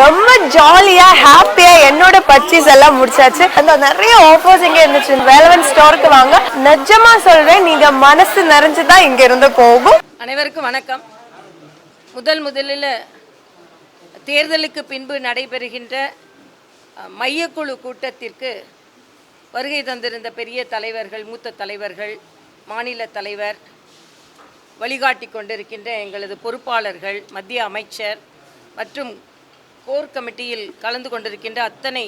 ரொம்ப ஜாலியா ஹாப்பியா என்னோட பர்ச்சேஸ் எல்லாம் முடிச்சாச்சு. அந்த நிறைய ஆஃபர்ஸ் இங்க இருந்துச்சு. வேலவன் ஸ்டோருக்கு வாங்க. நிஜமா சொல்றேன் நீங்க மனசு நிறைஞ்சுதான் இங்க இருந்து போகும். அனைவருக்கும் வணக்கம். முதல் முதலில் தேர்தலுக்கு பின்பு நடைபெறுகின்ற மையக்குழு கூட்டத்திற்கு வருகை தந்திருந்த பெரிய தலைவர்கள் மூத்த தலைவர்கள் மாநில தலைவர் வழிகாட்டி கொண்டிருக்கின்ற எங்களது பொறுப்பாளர்கள் மத்திய அமைச்சர் மற்றும் கோர் கமிட்டியில் கலந்து கொண்டிருக்கின்ற அத்தனை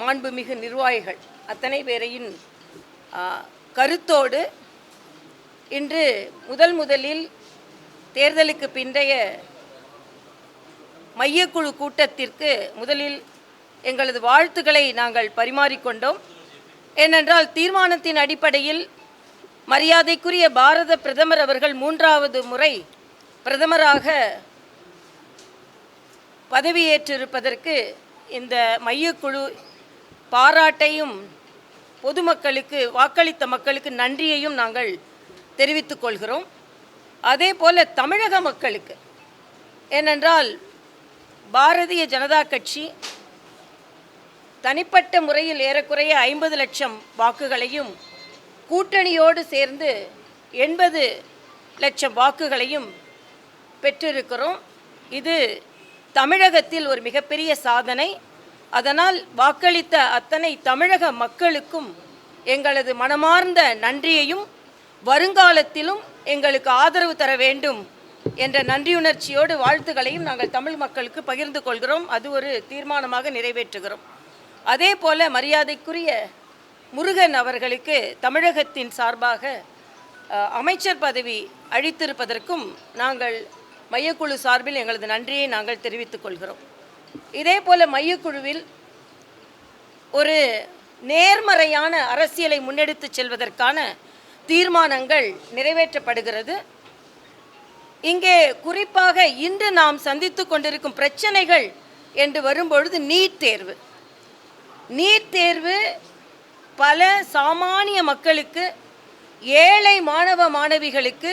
மாண்புமிகு நிர்வாகிகள் அத்தனை பேரையும் கருத்தோடு இன்று முதல் முதலில் தேர்தலுக்கு பிந்தைய மையக்குழு கூட்டத்திற்கு முதலில் எங்களது வாழ்த்துக்களை நாங்கள் பரிமாறிக்கொண்டோம். ஏனென்றால் தீர்மானத்தின் அடிப்படையில் மரியாதைக்குரிய பாரத பிரதமர் அவர்கள் மூன்றாவது முறை பிரதமராக பதவியேற்றிருப்பதற்கு இந்த மையக்குழு பாராட்டையும் பொதுமக்களுக்கு வாக்களித்த மக்களுக்கு நன்றியையும் நாங்கள் தெரிவித்துக் கொள்கிறோம். அதே போல தமிழக மக்களுக்கு ஏனென்றால் பாரதிய ஜனதா கட்சி தனிப்பட்ட முறையில் ஏறக்குறைய ஐம்பது லட்சம் வாக்குகளையும் கூட்டணியோடு சேர்ந்து எண்பது லட்சம் வாக்குகளையும் பெற்றிருக்கிறோம். இது தமிழகத்தில் ஒரு மிகப்பெரிய சாதனை. அதனால் வாக்களித்த அத்தனை தமிழக மக்களுக்கும் எங்களது மனமார்ந்த நன்றியையும் வருங்காலத்திலும் எங்களுக்கு ஆதரவு தர வேண்டும் என்ற நன்றியுணர்ச்சியோடு வாழ்த்துக்களையும் நாங்கள் தமிழ் மக்களுக்கு பகிர்ந்து கொள்கிறோம். அது ஒரு தீர்மானமாக நிறைவேற்றுகிறோம். அதே போல மரியாதைக்குரிய முருகன் அவர்களுக்கு தமிழகத்தின் சார்பாக அமைச்சர் பதவி அளித்திருப்பதற்கும் நாங்கள் மையக்குழு சார்பில் எங்களது நன்றியை நாங்கள் தெரிவித்துக் கொள்கிறோம். இதே போல மையக்குழுவில் ஒரு நேர்மறையான அரசியலை முன்னெடுத்து செல்வதற்கான தீர்மானங்கள் நிறைவேற்றப்படுகிறது. இங்கே குறிப்பாக இன்று நாம் சந்தித்து கொண்டிருக்கும் பிரச்சனைகள் என்று வரும்பொழுது நீட் தேர்வு. நீட் தேர்வு பல சாமானிய மக்களுக்கு ஏழை மாணவ மாணவிகளுக்கு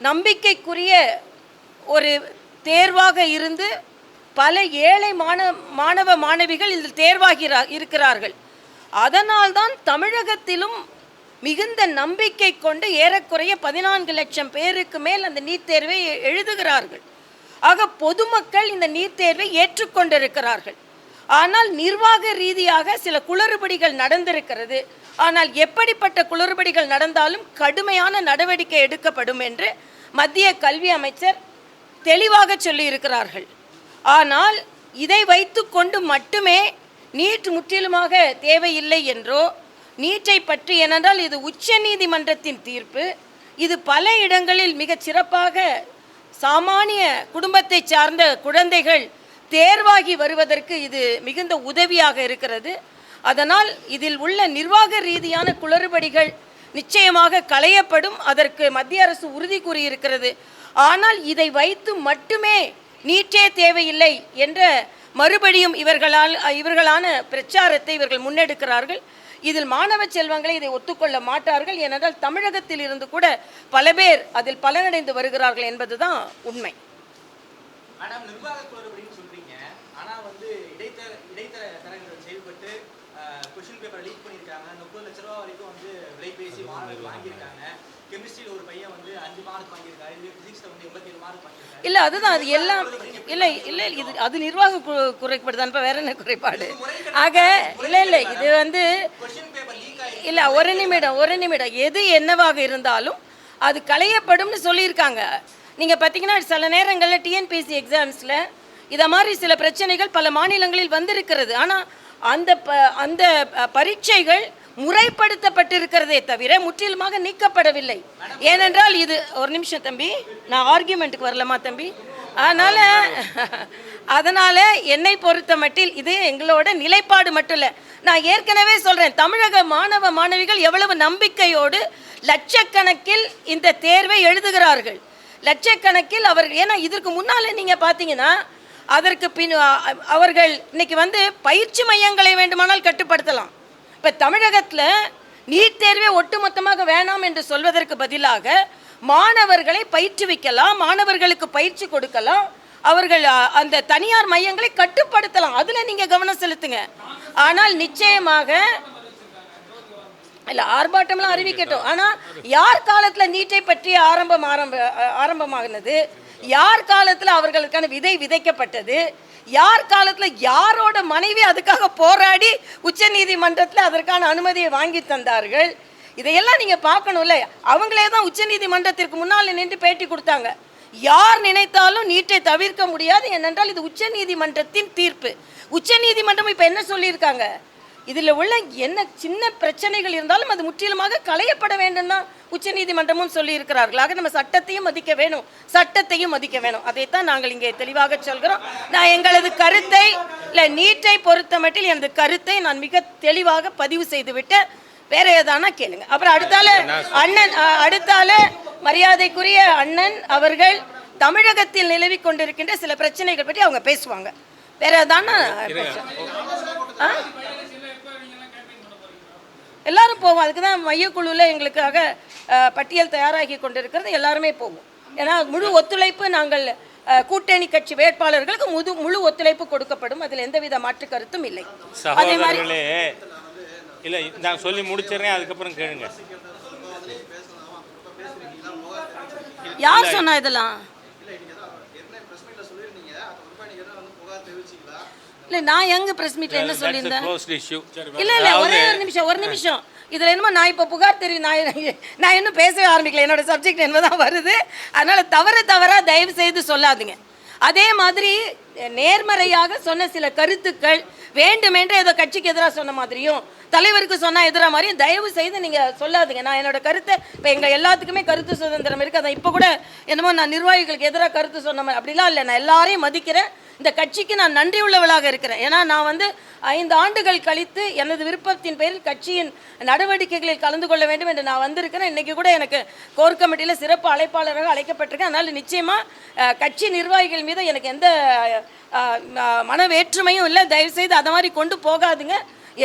நம்பிக்கைக்குரிய ஒரு தேர்வாக இருந்து பல ஏழை மாணவ மாணவ மாணவிகள் இதில் தேர்வாகிறா இருக்கிறார்கள். அதனால்தான் தமிழகத்திலும் மிகுந்த நம்பிக்கை கொண்டு ஏறக்குறைய பதினான்கு லட்சம் பேருக்கு மேல் அந்த நீட் தேர்வை எழுதுகிறார்கள். ஆக பொதுமக்கள் இந்த நீட் தேர்வை ஏற்றுக்கொண்டிருக்கிறார்கள். ஆனால் நிர்வாக ரீதியாக சில குளறுபடிகள் நடந்திருக்கிறது. ஆனால் எப்படிப்பட்ட குளறுபடிகள் நடந்தாலும் கடுமையான நடவடிக்கை எடுக்கப்படும் என்று மத்திய கல்வி அமைச்சர் தெளிவாக சொல்லியிருக்கிறார்கள். ஆனால் இதை வைத்துக்கொண்டு மட்டுமே நீட் முற்றிலுமாக தேவையில்லை என்றோ நீட்டை பற்றி ஏனென்றால் இது உச்ச நீதிமன்றத்தின் தீர்ப்பு. இது பல இடங்களில் மிகச் சிறப்பாக சாமானிய குடும்பத்தை சார்ந்த குழந்தைகள் தேர்வாகி வருவதற்கு இது மிகுந்த உதவியாக இருக்கிறது. அதனால் இதில் உள்ள நிர்வாக ரீதியான குளறுபடிகள் நிச்சயமாக களையப்படும். அதற்கு மத்திய அரசு உறுதி கூறியிருக்கிறது. ஆனால் இதை வைத்து மட்டுமே நீட்டே தேவையில்லை என்ற மறுபடியும் இவர்களால் இவர்களான பிரச்சாரத்தை இவர்கள் முன்னெடுக்கிறார்கள். இதில் மாணவ செல்வங்களை இதை ஒத்துக்கொள்ள மாட்டார்கள். ஏனென்றால் தமிழகத்தில் இருந்து கூட பல பேர் அதில் பலனடைந்து வருகிறார்கள் என்பதுதான் உண்மை. பேப்பர் லீக் பண்ணியிருக்காங்க. முப்பது லட்ச ரூபா வரைக்கும் வந்து விலை பேசி மாணவர்கள் வாங்கியிருக்காங்க. இல்லை அதுதான் அது எல்லாம் இல்லை இல்லை இது அது நிர்வாக குறைபாடு தான்ப்பா வேற என்ன குறைபாடு? ஆக இல்லை இல்லை இது வந்து இல்லை ஒரு நிமிடம் ஒரு நிமிடம். எது என்னவாக இருந்தாலும் அது களையப்படும்னு சொல்லியிருக்காங்க. நீங்கள் பார்த்தீங்கன்னா சில நேரங்களில் டிஎன்பிஎஸ்சி எக்ஸாம்ஸில் இதை மாதிரி சில பிரச்சனைகள் பல மாநிலங்களில் வந்திருக்கிறது. ஆனால் அந்த ப அந்த பரீட்சைகள் முறைப்படுத்தப்பட்டிருக்கிறதே தவிர முற்றிலுமாக நீக்கப்படவில்லை. ஏனென்றால் இது ஒரு நிமிஷம் தம்பி நான் ஆர்கியூமெண்ட்டுக்கு வரலமா தம்பி? அதனால் அதனால் என்னை பொறுத்த மட்டில் இது எங்களோட நிலைப்பாடு மட்டும் இல்லை நான் ஏற்கனவே சொல்கிறேன் தமிழக மாணவ மாணவிகள் எவ்வளவு நம்பிக்கையோடு லட்சக்கணக்கில் இந்த தேர்வை எழுதுகிறார்கள். லட்சக்கணக்கில் அவர்கள் ஏன்னா இதற்கு முன்னால் நீங்கள் பார்த்தீங்கன்னா அதற்கு பின் அவர்கள் இன்னைக்கு வந்து பயிற்சி மையங்களை வேண்டுமானால் கட்டுப்படுத்தலாம். இப்போ தமிழகத்தில் நீட் தேர்வே ஒட்டுமொத்தமாக வேணாம் என்று சொல்வதற்கு பதிலாக மாணவர்களை பயிற்றுவிக்கலாம் மாணவர்களுக்கு பயிற்சி கொடுக்கலாம் அவர்கள் அந்த தனியார் மையங்களை கட்டுப்படுத்தலாம். அதில் நீங்கள் கவனம் செலுத்துங்க. ஆனால் நிச்சயமாக இல்லை ஆர்ப்பாட்டம்லாம் அறிவிக்கட்டும். ஆனால் யார் காலத்தில் நீட்டை பற்றி ஆரம்பம் ஆரம்ப ஆரம்பமாகினது யார் காலத்தில் அவர்களுக்கான விதை விதைக்கப்பட்டது? யார் காலத்தில் யாரோட மனைவி அதுக்காக போராடி உச்ச நீதிமன்றத்தில் அதற்கான அனுமதியை வாங்கி தந்தார்கள்? இதையெல்லாம் நீங்கள் பார்க்கணும்ல. அவங்களே தான் உச்ச நீதிமன்றத்திற்கு முன்னால் நின்று பேட்டி கொடுத்தாங்க. யார் நினைத்தாலும் நீட்டை தவிர்க்க முடியாது. ஏனென்றால் இது உச்ச நீதிமன்றத்தின் தீர்ப்பு. உச்ச நீதிமன்றம் இப்போ என்ன சொல்லியிருக்காங்க? இதுல உள்ள என்ன சின்ன பிரச்சனைகள் இருந்தாலும் அது முற்றிலுமாக களையப்பட வேண்டும் தான் உச்ச நீதிமன்றமும் சொல்லி இருக்கிறார்கள் ஆக நம்ம சட்டத்தையும் மதிக்க வேணும். சட்டத்தையும் மதிக்க வேணும். அதைத்தான் நாங்கள் இங்கே தெளிவாக சொல்கிறோம். நான் எங்களது கருத்தை இல்ல நீட்டை பொறுத்த மட்டில் எனது கருத்தை நான் மிக தெளிவாக பதிவு செய்து விட்டேன் வேற ஏதானா கேளுங்க. அப்புறம் அடுத்தால அண்ணன் அடுத்தால மரியாதைக்குரிய அண்ணன் அவர்கள் தமிழகத்தில் நிலவி கொண்டிருக்கின்ற சில பிரச்சனைகள் பற்றி அவங்க பேசுவாங்க. வேற ஏதானா? எல்லாரும் போவோம். அதுக்கு தான் மையக்குழுவில் எங்களுக்காக பட்டியல் தயாராகி கொண்டிருக்கிறது. எல்லாருமே போவோம். ஏன்னா முழு ஒத்துழைப்பு நாங்கள் கூட்டணி கட்சி வேட்பாளர்களுக்கு முழு முழு ஒத்துழைப்பு கொடுக்கப்படும். அதில் எந்தவித மாற்று கருத்தும் இல்லை. அதே மாதிரி இல்லை நான் சொல்லி முடிச்சிடுறேன். அதுக்கப்புறம் கேளுங்க. யார் சொன்னா இதெல்லாம்? இல்ல நான் எங்க பிரஸ் மீட்ல என்ன சொல்லியிருந்தேன்? இல்ல இல்ல ஒரே ஒரு நிமிஷம் ஒரு நிமிஷம். இதுல என்னமோ நான் இப்ப புகார் தெரியும் நான் நான் இன்னும் பேசவே ஆரம்பிக்கல. என்னோட சப்ஜெக்ட் என்னதான் வருது. அதனால தவறு தவறா தயவு செய்து சொல்லாதீங்க. அதே மாதிரி நேர்மறையாக சொன்ன சில கருத்துக்கள் வேண்டுமென்றே ஏதோ கட்சிக்கு எதிராக சொன்ன மாதிரியும் தலைவருக்கு சொன்னால் எதிராக மாதிரியும் தயவு செய்து நீங்கள் சொல்லாதீங்க. நான் என்னோட கருத்தை இப்போ எங்கள் எல்லாத்துக்குமே கருத்து சுதந்திரம் இருக்குது அதை இப்போ கூட என்னமோ நான் நிர்வாகிகளுக்கு எதிராக கருத்து சொன்ன அப்படிலாம் இல்லை. நான் எல்லாரையும் மதிக்கிறேன். இந்த கட்சிக்கு நான் நன்றி உள்ளவளாக இருக்கிறேன். ஏன்னா நான் வந்து ஐந்து ஆண்டுகள் கழித்து எனது விருப்பத்தின் பேரில் கட்சியின் நடவடிக்கைகளில் கலந்து கொள்ள வேண்டும் என்று நான் வந்திருக்கிறேன். இன்றைக்கி கூட எனக்கு கோர் கமிட்டியில் சிறப்பு அழைப்பாளராக அழைக்கப்பட்டிருக்கேன். அதனால் நிச்சயமாக கட்சி நிர்வாகிகள் மீது எனக்கு எந்த மன வேற்றுமையும் இல்லை. தயவுசெய்து அதை மாதிரி கொண்டு போகாதுங்க.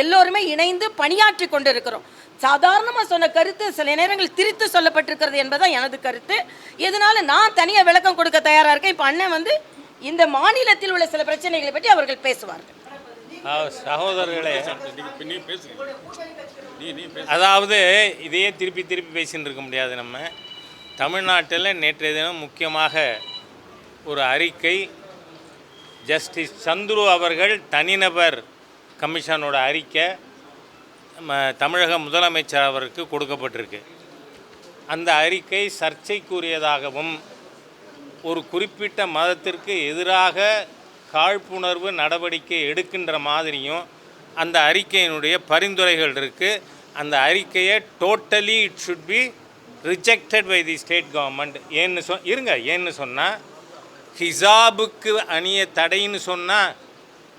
எல்லோருமே இணைந்து பணியாற்றி கொண்டு இருக்கிறோம் சாதாரணமாக சொன்ன கருத்து சில நேரங்கள் திரித்து சொல்லப்பட்டிருக்கிறது என்பதுதான் எனது கருத்து. இதனால நான் தனியாக விளக்கம் கொடுக்க தயாராக இருக்கேன்? இப்போ அண்ணன் வந்து இந்த மாநிலத்தில் உள்ள சில பிரச்சனைகளை பற்றி அவர்கள் பேசுவார்கள் சகோதரர்களே அதாவது இதையே திருப்பி திருப்பி பேசின்னு இருக்க முடியாது நம்ம. தமிழ்நாட்டில் நேற்றைய தினம் முக்கியமாக ஒரு அறிக்கை ஜஸ்டிஸ் சந்துரு அவர்கள் தனிநபர் கமிஷனோட அறிக்கை நம்ம தமிழக முதலமைச்சர் அவருக்கு கொடுக்கப்பட்டிருக்கு. அந்த அறிக்கை சர்ச்சைக்குரியதாகவும் ஒரு குறிப்பிட்ட மதத்திற்கு எதிராக காழ்ப்புணர்வு நடவடிக்கை எடுக்கின்ற மாதிரியும் அந்த அறிக்கையினுடைய பரிந்துரைகள் இருக்குது அந்த அறிக்கையை totally it should be rejected by the state government ஏன்னு சொ இருங்க ஏன்னு சொன்னால் ஹிசாபுக்கு அணிய தடைன்னு சொன்னால்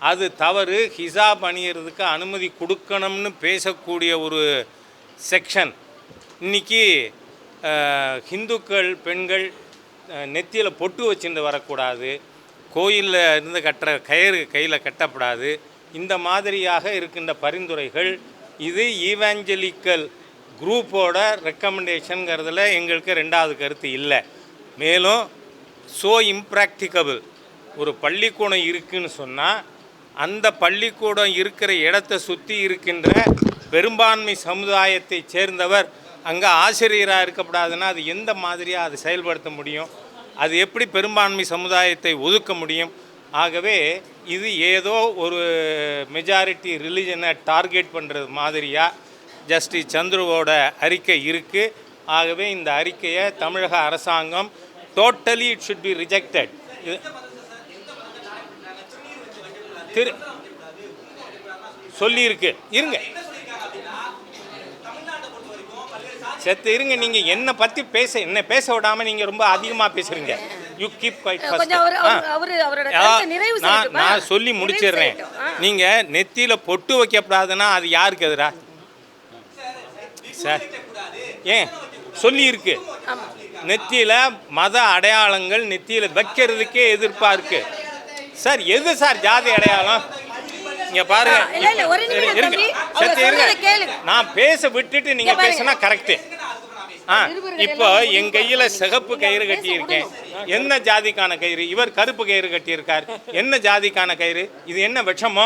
அது தவறு. ஹிசாப் அணியறதுக்கு அனுமதி கொடுக்கணும்னு பேசக்கூடிய ஒரு செக்ஷன். இன்னைக்கு ஹிந்துக்கள் பெண்கள் நெத்தியில் பொட்டு வச்சுட்டு வரக்கூடாது. கோயிலில் இருந்து கட்டுற கயிறு கையில் கட்டப்படாது. இந்த மாதிரியாக இருக்கின்ற பரிந்துரைகள் இது ஈவாஞ்சலிக்கல் குரூப்போட ரெக்கமெண்டேஷனுங்கிறதுல எங்களுக்கு ரெண்டாவது கருத்து இல்லை. மேலும் ஸோ இம்ப்ராக்டிகபிள் ஒரு பள்ளிக்கூடம் இருக்குன்னு சொன்னால் அந்த பள்ளிக்கூடம் இருக்கிற இடத்தை சுற்றி இருக்கின்ற பெரும்பான்மை சமுதாயத்தைச் சேர்ந்தவர் அங்கே ஆசிரியராக இருக்கப்படாதுன்னா அது எந்த மாதிரியாக அது செயல்படுத்த முடியும்? அது எப்படி பெரும்பான்மை சமுதாயத்தை ஒதுக்க முடியும்? ஆகவே இது ஏதோ ஒரு மெஜாரிட்டி ரிலிஜனை டார்கெட் பண்ணுறது மாதிரியாக ஜஸ்டிஸ் சந்துருவோட அறிக்கை இருக்குது ஆகவே இந்த அறிக்கையை தமிழக அரசாங்கம் totally it should be rejected திரு சொல்லியிருக்கு. இருங்க. செத்து இருங்க நீங்கள் என்னை பற்றி பேச என்ன பேச விடாமல் நீங்கள் ரொம்ப அதிகமாக பேசுகிறீங்க யூ கீப் நான்? நான் சொல்லி முடிச்சிடுறேன். நீங்கள் நெத்தியில் பொட்டு வைக்கப்படாதுன்னா அது யாருக்கு எதிரா? சார் ஏன்? சொல்லி இருக்கு நெத்தியில் மத அடையாளங்கள் நெத்தியில் வைக்கிறதுக்கே எதிர்ப்பாக இருக்கு. சார் எது சார் ஜாதி அடையாளம்? இங்க பாருங்க. இருங்க. சத்து. நான் பேச விட்டுட்டு நீங்க இங்க பாருங்க. பேசினா கரெக்டு ஆ இப்போ என் கையில. சிகப்பு கயிறு கட்டியிருக்கேன். என்ன ஜாதிக்கான கயிறு? இவர் கருப்பு கயிறு கட்டியிருக்கார். என்ன ஜாதிக்கான கயிறு? இது என்ன விஷமோ?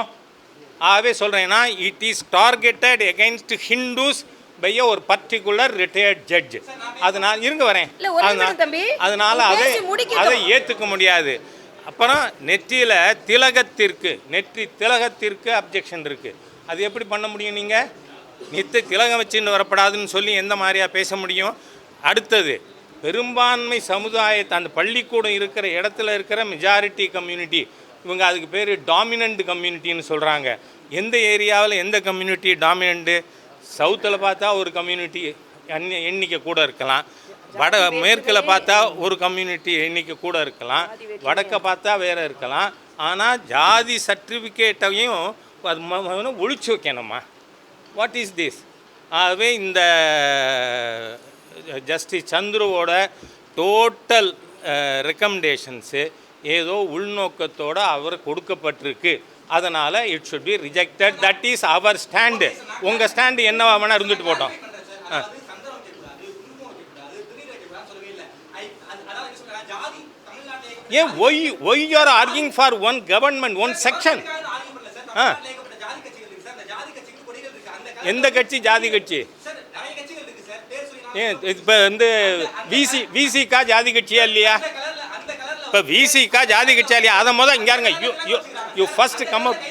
ஆகவே சொல்றேன்னா it is targeted against Hindus by ஒரு பர்டிகுலர் ரிட்டையர்ட் ஜட்ஜ் அதனால் இருங்க வரேன். இல்ல, ஒரு நிமிடம் அதனால்- தம்பி. அதனால நீ அதை. அதை ஏற்றுக்க முடியாது. அப்புறம் நெற்றியில திலகத்திற்கு நெற்றி திலகத்திற்கு அப்ஜெக்ஷன் இருக்கு. அது எப்படி பண்ண முடியும் நீங்க? நித்த திலகம் வச்சுன்னு வரப்படாதுன்னு சொல்லி எந்த மாதிரியா பேச முடியும்? அடுத்தது பெரும்பான்மை சமுதாயத்தை அந்த பள்ளிக்கூடம் இருக்கிற இடத்துல இருக்கிற மெஜாரிட்டி கம்யூனிட்டி இவங்க அதுக்கு பேர் டாமினண்ட் கம்யூனிட்டின்னு சொல்கிறாங்க எந்த ஏரியாவில் எந்த கம்யூனிட்டி டாமினண்ட்டு சவுத்தில் பார்த்தா ஒரு கம்யூனிட்டி எண்ணிக்கை கூட இருக்கலாம். வட மேற்கில் பார்த்தா ஒரு கம்யூனிட்டி எண்ணிக்கை கூட இருக்கலாம். வடக்க பார்த்தா வேற இருக்கலாம். ஆனால் ஜாதி சர்டிஃபிகேட்டையும் அது ஒழிச்சு வைக்கணுமா? வாட் இஸ் திஸ் ஆகவே இந்த ஜஸ்டிஸ் சந்துருவோட டோட்டல் ரெக்கமெண்டேஷன்ஸு ஏதோ உள்நோக்கத்தோடு அவர் கொடுக்கப்பட்டிருக்கு. அதனால் it should be rejected that is our stand உங்கள் ஸ்டாண்டு என்னவா வேணால் இருந்துட்டு போட்டோம். ஏன் why why are arguing for one government one section ah. எந்த கட்சி? ஜாதி கட்சி. ஏன் இப்போ வந்து விசி விசிகா ஜாதி கட்சியா இல்லையா அந்த கலர்ல அந்த கலர்ல இப்போ விசிகா ஜாதி கட்சியா இல்லையா அதை முதல் இங்கே இருங்க you you you first come up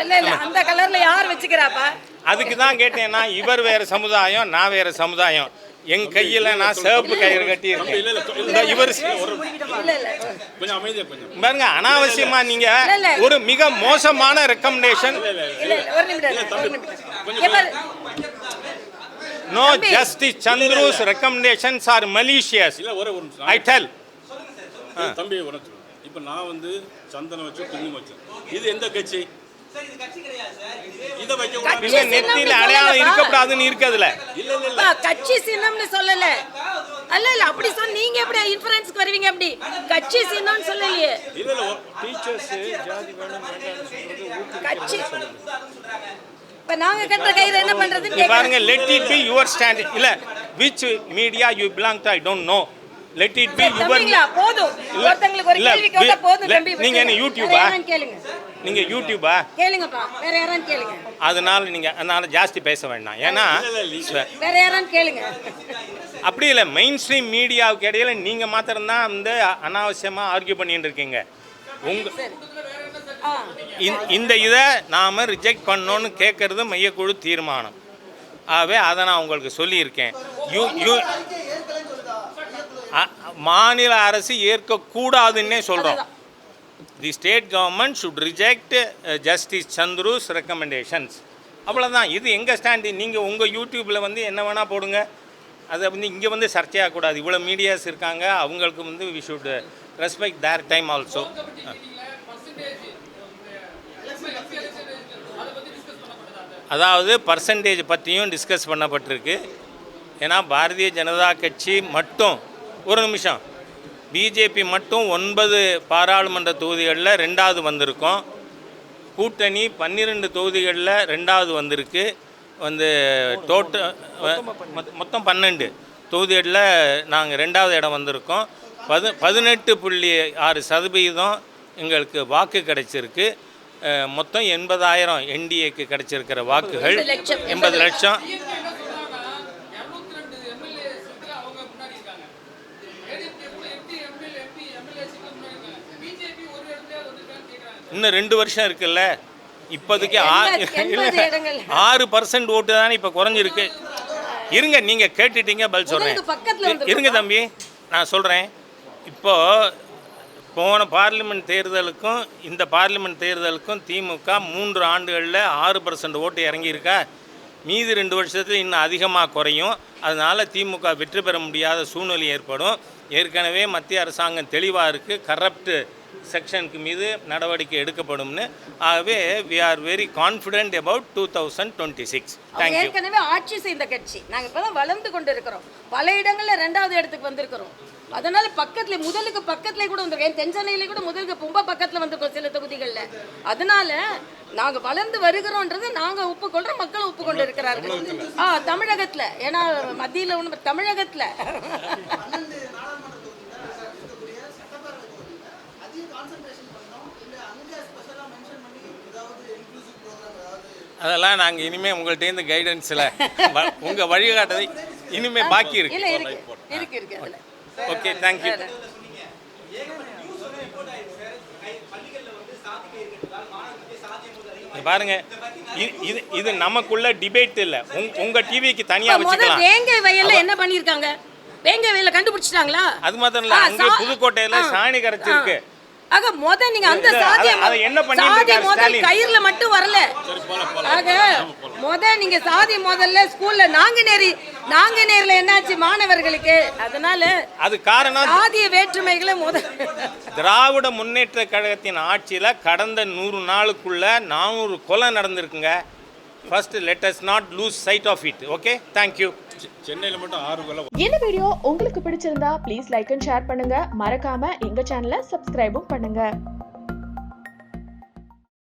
இல்ல இல்ல அந்த கலர்ல யார் வச்சுக்கிறாப்பா அதுக்கு தான் கேட்டேன்னா இவர் வேற சமுதாயம் நான் வேற சமுதாயம் என் கையில் நான் சிவப்பு கயிறு கட்டி இருக்கேன் இந்த இவர் இல்ல இல்ல கொஞ்சம் அமைதியா கொஞ்சம் பாருங்க அனாவசியமா நீங்க. ஒரு மிக மோசமான recommendation. No justice Chandru's recommendations are malicious I tell தம்பி ஒரு நிமிஷம் இப்போ நான் வந்து சந்தனம் வச்சு குங்குமம் வச்சேன் இது எந்த கட்சி? சார் இது கட்சி கிடையாது சார். இதுவே இதை வைக்க கட்சி இல்ல சின்னம்னு நெத்தியில அடையாளம். இருக்கக்கூடாதுன்னு இருக்குதுல கட்சி சின்னம்னு சொல்லல. அல்ல இல்ல அப்படி சொன்ன நீங்க எப்படி இன்ஃபரன்ஸ்க்கு வருவீங்க அப்படி? கட்சி சின்னம்னு சொல்லலையே. இல்ல இல்ல டீச்சர்ஸ் ஜாதி வேணும் கட்சி இப்ப நாங்க கட்டுற கயிறு என்ன பண்றதுன்னு பாருங்க. Let it be your stand இல்ல which media you belong to I don't know let it be your போதும். ஒருத்தங்களுக்கு ஒரு கேள்வி கேட்டா போதும் தம்பி நீங்க என்ன. யூடியூபா? கேளுங்க. நீங்க யூடியூபா கேளுங்கப்பா வேற யாரான்னு கேளுங்க. அதனால நீங்க அதனால ஜாஸ்தி பேச வேண்டாம். ஏன்னா வேற யாரான்னு கேளுங்க. அப்படி இல்லை மெயின் ஸ்ட்ரீம் மீடியாவுக்கு இடையில நீங்க மாத்திரம்தான் வந்து அனாவசியமா ஆர்கியூ பண்ணிட்டு இருக்கீங்க. உங்க இந்த- இதை நாம ரிஜெக்ட் பண்ணோன்னு கேட்கறது மையக்குழு தீர்மானம். ஆகவே அதை நான் உங்களுக்கு சொல்லியிருக்கேன். யூ யூ மாநில அரசு ஏற்கக்கூடாதுன்னே சொல்கிறோம் the state government should reject justice Chandru's recommendations அவ்வளோதான் இது எங்கள் ஸ்டாண்டு நீங்கள் உங்கள் யூடியூப்பில் வந்து என்ன வேணால் போடுங்க. அதை வந்து இங்கே வந்து சர்ச்சையாகக்கூடாது. இவ்வளோ மீடியாஸ் இருக்காங்க. அவங்களுக்கு வந்து we should respect their time also அதாவது பர்சன்டேஜ் பற்றியும் டிஸ்கஸ் பண்ணப்பட்டிருக்கு. ஏன்னா பாரதிய ஜனதா கட்சி மட்டும் ஒரு நிமிஷம். பிஜேபி மட்டும் ஒன்பது பாராளுமன்ற தொகுதிகளில் ரெண்டாவது வந்திருக்கோம். கூட்டணி பன்னிரெண்டு தொகுதிகளில் ரெண்டாவது வந்திருக்கு. வந்து டோட்டல் மொத்தம் பன்னெண்டு தொகுதிகளில் நாங்கள் ரெண்டாவது இடம் வந்திருக்கோம். பது பதினெட்டு புள்ளி ஆறு சதவீதம் எங்களுக்கு வாக்கு கிடைச்சிருக்கு. மொத்தம் எண்பதாயிரம் என்டிஏக்கு கிடைச்சிருக்கிற வாக்குகள். எண்பது லட்சம், இன்னும் ரெண்டு வருஷம் இருக்குல்ல? இப்போதைக்கு. ஆறு பர்சன்ட் ஓட்டு தானே இப்போ குறைஞ்சிருக்கு. இருங்க நீங்கள் கேட்டுட்டீங்க பதில் சொல்கிறேன். இருங்க தம்பி நான் சொல்கிறேன் இப்போ போன பார்லிமெண்ட் தேர்தலுக்கும் இந்த பார்லிமெண்ட் தேர்தலுக்கும் திமுக மூன்று ஆண்டுகளில் ஆறு பர்சன்ட் ஓட்டு இறங்கியிருக்கா? மீதி ரெண்டு வருஷத்துல இன்னும் அதிகமாக குறையும். அதனால் திமுக வெற்றி பெற முடியாத சூழ்நிலை ஏற்படும். ஏற்கனவே மத்திய அரசாங்கம் தெளிவாக இருக்குது கரப்ட் செக்ஷனுக்கு மீது நடவடிக்கை எடுக்கப்படும்னு. ஆகவே we are very confident about two thousand twenty six thank you ஏற்கனவே ஆட்சி செய்த கட்சி. நாங்க இப்பதான் வளர்ந்து கொண்டு இருக்கிறோம் பல இடங்கள்ல ரெண்டாவது இடத்துக்கு வந்திருக்கிறோம். அதனால பக்கத்துல முதலுக்கு பக்கத்துல கூட வந்திருக்கேன் தென் சென்னையில கூட முதலுக்கு ரொம்ப பக்கத்துல வந்திருக்கோம் சில தொகுதிகள்ல. அதனால நாங்க வளர்ந்து வருகிறோன்றது நாங்க ஒப்புக்கொள்றோம் மக்களும் ஒப்புக்கொண்டு இருக்கிறார்கள் ஆ தமிழகத்துல. ஏன்னா மத்தியில ஒண்ணு தமிழகத்துல. அதெல்லாம் நாங்கள் இனிமேல் உங்கள்கிட்டேருந்து கைடன்ஸில் உங்கள் வழிகாட்டுதை இனிமேல் பாக்கி இருக்கு. இருக்கு. இருக்கு இருக்கு அதுல. ஓகே தேங்க்யூ பாருங்க. இது இது நமக்குள்ள டிபேட் இல்லை. உங் உங்கள் டிவிக்கு முதல் வச்சுக்கலாம். வேங்கை வயல்ல என்ன பண்ணிருக்காங்க வேங்கை வயல்ல கண்டுபிடிச்சிட்டாங்க அது மாத்திரம் இல்ல, அங்கே புதுக்கோட்டையில சாணி கரைச்சிருக்கு. ஆக முத நீங்க அந்த சாதிய சாதி முதல்? கயிறுல மட்டும் வரல. ஆக முத நீங்க சாதி முதல்ல ஸ்கூல்ல நாங்குநேரி நாங்குநேரில என்னாச்சு மாணவர்களுக்கு? அதனால அது காரணம் சாதிய வேற்றுமைகளை முத திராவிட முன்னேற்ற கழகத்தின் ஆட்சியில் கடந்த நூறு நாளுக்குள்ள நானூறு கொலை நடந்திருக்குங்க. First let us not lose sight of it okay thank you சென்னையில் மட்டும் ஆறு கொலை இந்த வீடியோ உங்களுக்கு பிடிச்சிருந்தா ப்ளீஸ் லைக் அண்ட் ஷேர் பண்ணுங்க. மறக்காம எங்க சேனலை சப்ஸ்கிரைபும் பண்ணுங்க.